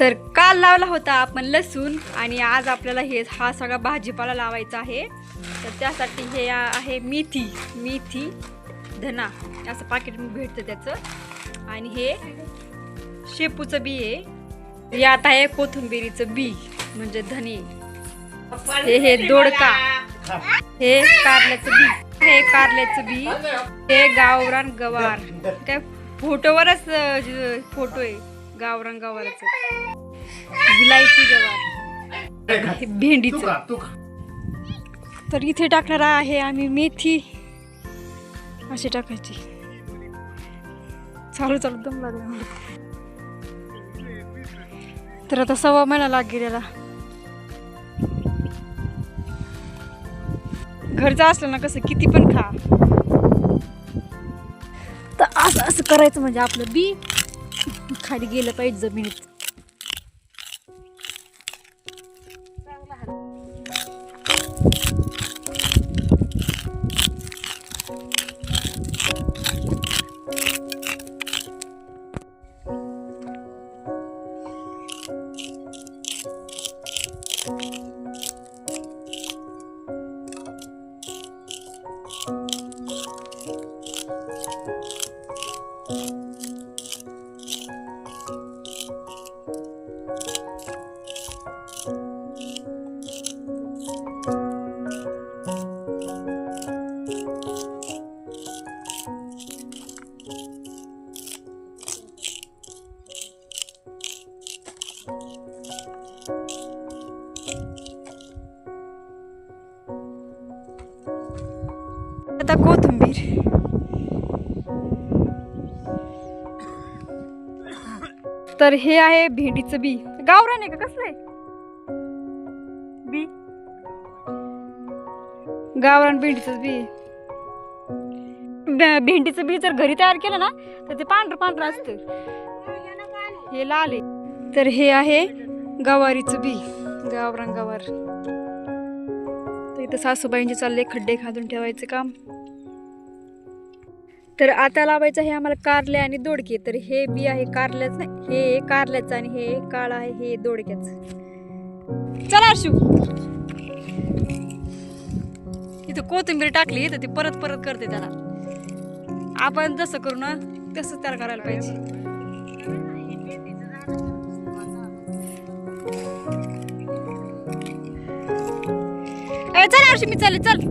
तर काल लावला होता आपण लसूण आणि आज आपल्याला हे हा सगळा भाजीपाला लावायचा आहे. तर त्यासाठी हे आहे मेथी मेथी धना. असं पाकिट भेटतं त्याचं. आणि हे शेपूचं बी आहे. हे आता आहे कोथिंबिरीचं बी म्हणजे धने. हे हे दोडका. हे कारल्याचं बी. हे कारल्याचं बी. हे गावरान गवार. काय फोटोवरच फोटो आहे. गावरान गवाराचं विलायची गवार भेंडीचं. तर इथे टाकणार आहे आम्ही मेथी. अशी टाकायची. चालू चालू दम लागला. तर आता सव्वा महिना लाग गेलेला घरचं असलं ना कसं किती पण खा. तर असं असं करायचं म्हणजे आपलं बी खाली गेलं पाहिजे जमिनीत. आता कोथिंबीर. तर हे आहे भेंडीचं बी. गावरान आहे का? कसलं आहे? बी. गावरान भेंडीचं बी. भेंडीचं बी जर घरी तयार केलं ना तर ते पांढरं पांढरं असतं. हे लाल आहे. तर हे आहे गवारीचं बी. गावरान गवार. तर इथं सासूबाईंचे चालले खड्डे खाजून ठेवायचं काम. तर आता लावायचं आहे आम्हाला कारले आणि दोडके. तर हे बी आहे कारल्याच नाही हे कारल्याचं आणि हे काळ आहे हे दोडक्याचं. चला शिव इथं कोथिंबीर टाकली तर ती परत परत करते त्याला. आपण जसं करू ना तसंच त्याला करायला पाहिजे. ए, चल हर्षी मी चालेल चल.